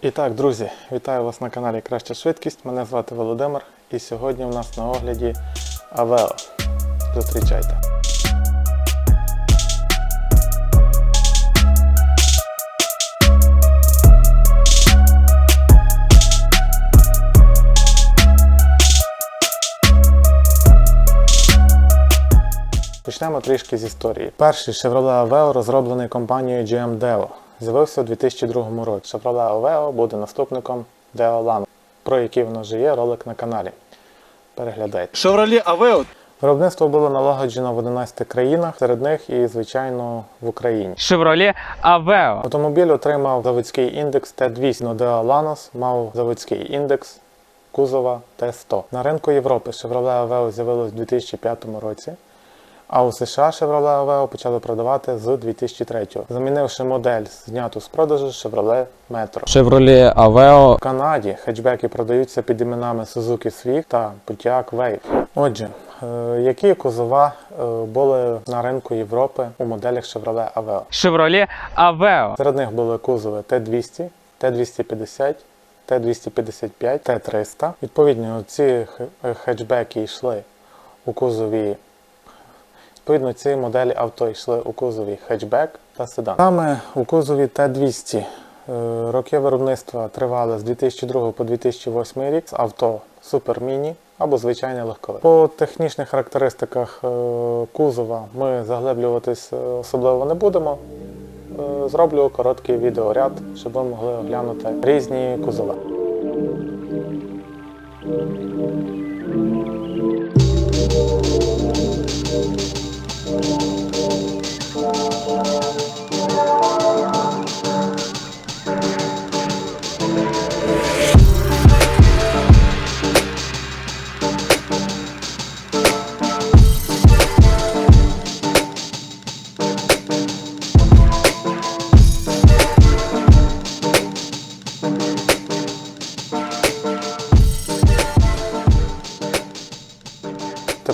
І так, друзі, вітаю вас на каналі Краща швидкість. Мене звати Володимир, і сьогодні у нас на огляді Авео. Зустрічайте. Почнемо трішки з історії. Перший Chevrolet Aveo розроблений компанією GM Deo. З'явився у 2002 році. Chevrolet Aveo буде наступником Deo Lano, про який воно вже є ролик на каналі. Переглядайте. Chevrolet Aveo Виробництво було налагоджено в 11 країнах, серед них і, звичайно, в Україні. Chevrolet Aveo. Автомобіль отримав заводський індекс Т200, но Deo Lanos мав заводський індекс кузова Т100. На ринку Європи Chevrolet Aveo з'явилось у 2005 році, а у США Chevrolet Aveo почали продавати з 2003-го, замінивши модель, зняту з продажу Chevrolet Metro. Chevrolet Aveo. В Канаді хетчбеки продаються під іменами Suzuki Swift та Pontiac Wave. Отже, е, які кузова е, були на ринку Європи у моделях Chevrolet Aveo? Chevrolet Aveo. Серед них були кузови Т200, Т250, Т255, Т300. Відповідно, ці х- хетчбеки йшли у кузові. Відповідно, ці моделі авто йшли у кузові хетчбек та седан. Саме у кузові Т200 е, роки виробництва тривали з 2002 по 2008 рік. Авто Mini або звичайне легкове. По технічних характеристиках е, кузова ми заглиблюватись е, особливо не будемо. Зроблю короткий відеоряд, щоб ви могли оглянути різні кузови.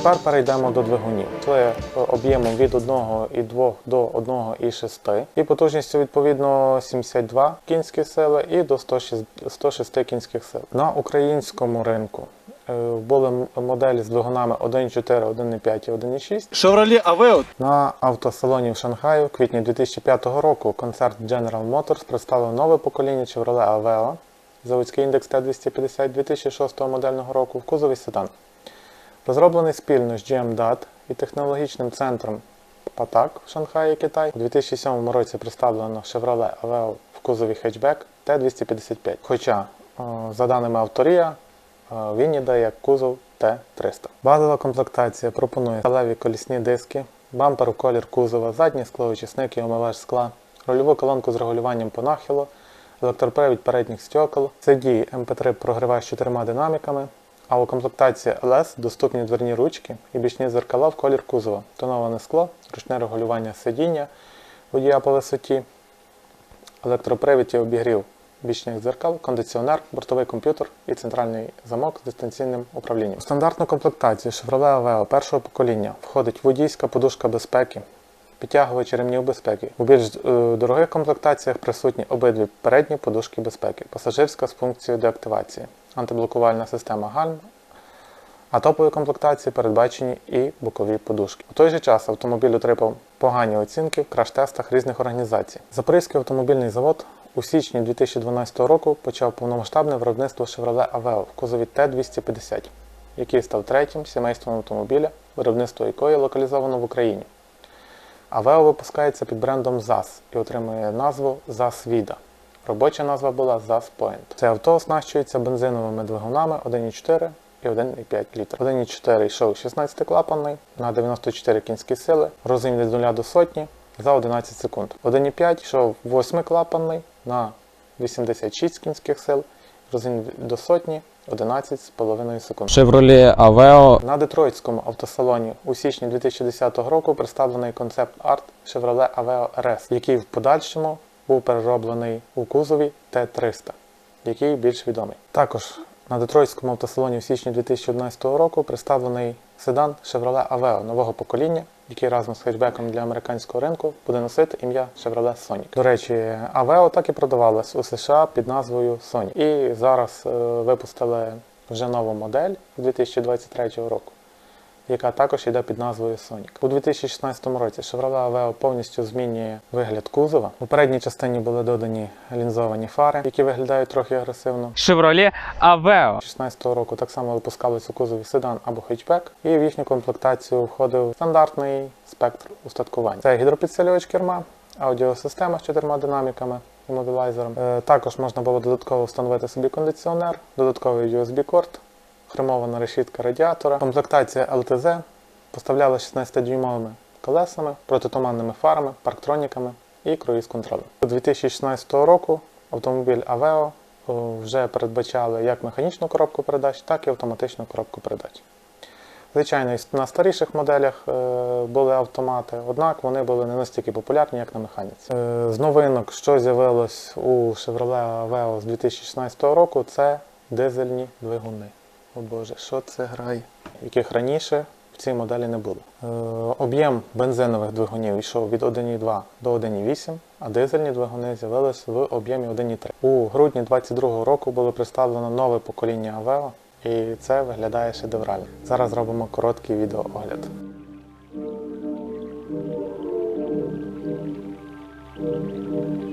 Тепер перейдемо до двигунів. Це об'ємом від 1,2 до 1,6 і потужністю відповідно 72 кінські сили і до 106, 106 кінських сил. На українському ринку е, були моделі з двигунами 1,4, 1,5 і 1,6. Chevrolet Aveo На автосалоні в Шанхаї в квітні 2005 року концерт General Motors представив нове покоління Chevrolet Aveo, заводський індекс Т250 2006 модельного року в кузові седан. Розроблений спільно з GM DAT і технологічним центром PATAK в Шанхаї, Китай. У 2007 році представлено Chevrolet Aveo в кузові хетчбек Т255. Хоча, е, за даними авторія, е, він іде як кузов Т300. Базова комплектація пропонує сталеві колісні диски, бампер у колір кузова, задній склоочисник і омивач скла, рульову колонку з регулюванням по нахилу, електропривід передніх стекол, CD MP3 програвач з чотирма динаміками, а у комплектації LS доступні дверні ручки і бічні зеркала в колір кузова, тоноване скло, ручне регулювання сидіння водія по висоті, електропривід і обігрів бічних дзеркал, кондиціонер, бортовий комп'ютер і центральний замок з дистанційним управлінням. У стандартну комплектацію Chevrolet Aveo першого покоління входить водійська подушка безпеки, підтягувачі ремнів безпеки. У більш е, дорогих комплектаціях присутні обидві передні подушки безпеки, пасажирська з функцією деактивації, антиблокувальна система гальм, а топової комплектації передбачені і бокові подушки. У той же час автомобіль отримав погані оцінки в краш-тестах різних організацій. Запорізький автомобільний завод у січні 2012 року почав повномасштабне виробництво Chevrolet Aveo в кузові Т250, який став третім сімейством автомобіля, виробництво якої локалізовано в Україні. Aveo випускається під брендом ZAS і отримує назву ZAS Vida. Робоча назва була ZAS Point. Це авто оснащується бензиновими двигунами 1,4 і 1,5 літр. 1,4 йшов 16-клапанний на 94 кінські сили, розгін від 0 до сотні за 11 секунд. 1,5 йшов 8-клапанний на 86 кінських сил, розгін до сотні 11,5 секунд. Chevrolet Aveo. На Детройтському автосалоні у січні 2010 року представлений концепт-арт Chevrolet Aveo RS, який в подальшому був перероблений у кузові Т300, який більш відомий. Також на Детройтському автосалоні в січні 2011 року представлений седан Chevrolet Aveo нового покоління який разом з хетчбеком для американського ринку буде носити ім'я Chevrolet Sonic. До речі, Aveo так і продавалась у США під назвою Sonic. І зараз е, випустили вже нову модель 2023 року яка також йде під назвою Sonic. У 2016 році Chevrolet Aveo повністю змінює вигляд кузова. У передній частині були додані лінзовані фари, які виглядають трохи агресивно. Chevrolet Aveo. 2016 року так само випускались у кузові седан або хетчбек, і в їхню комплектацію входив стандартний спектр устаткування. Це гідропідсилювач керма, аудіосистема з чотирма динаміками і мобілайзером. Е, Також можна було додатково встановити собі кондиціонер, додатковий USB-корд, хромована решітка радіатора, комплектація LTZ, поставляла 16-дюймовими колесами, протитуманними фарами, парктроніками і круїз-контролем. До 2016 року автомобіль Aveo вже передбачали як механічну коробку передач, так і автоматичну коробку передач. Звичайно, на старіших моделях е, були автомати, однак вони були не настільки популярні, як на механіці. Е, з новинок, що з'явилось у Chevrolet Aveo з 2016 року, це дизельні двигуни. О Боже, що це грає? Яких раніше в цій моделі не було. Е, об'єм бензинових двигунів йшов від 1,2 до 1,8, а дизельні двигуни з'явились в об'ємі 1,3. У грудні 2022 року було представлено нове покоління Aveo, і це виглядає шедеврально. Зараз зробимо короткий відеоогляд. Е,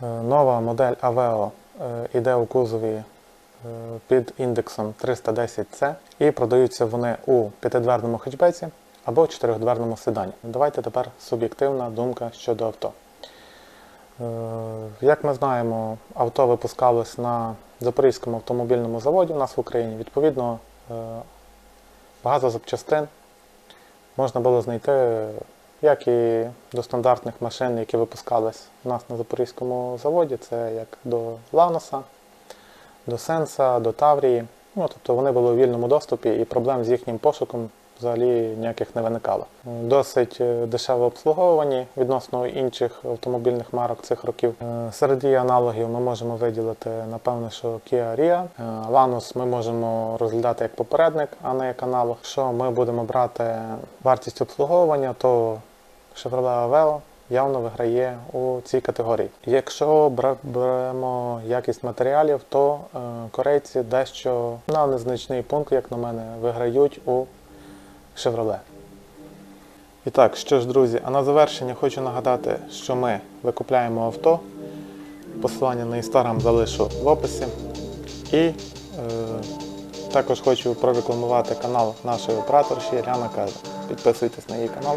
Нова модель Aveo е, іде у кузові е, під індексом 310C і продаються вони у п'ятидверному хетчбеці або чотирьохдверному седані. Давайте тепер суб'єктивна думка щодо авто. Е, Як ми знаємо, авто випускалось на Запорізькому автомобільному заводі у нас в Україні. Відповідно, е, багато запчастин можна було знайти як і до стандартних машин, які випускались у нас на Запорізькому заводі, це як до Ланоса, до Сенса, до Таврії. Ну, тобто вони були у вільному доступі і проблем з їхнім пошуком взагалі ніяких не виникало. Досить е, дешево обслуговувані відносно інших автомобільних марок цих років. Е, Серед її аналогів ми можемо виділити, напевно, що Kia Rio. Е, Lanos ми можемо розглядати як попередник, а не як аналог. Якщо ми будемо брати вартість обслуговування, то Chevrolet Aveo явно виграє у цій категорії. Якщо беремо якість матеріалів, то е, корейці дещо на незначний пункт, як на мене, виграють у Chevrolet. І так, що ж, друзі, а на завершення хочу нагадати, що ми викупляємо авто. Посилання на інстаграм залишу в описі. І е, також хочу прорекламувати канал нашої операторші Ряна Каже. Підписуйтесь на її канал.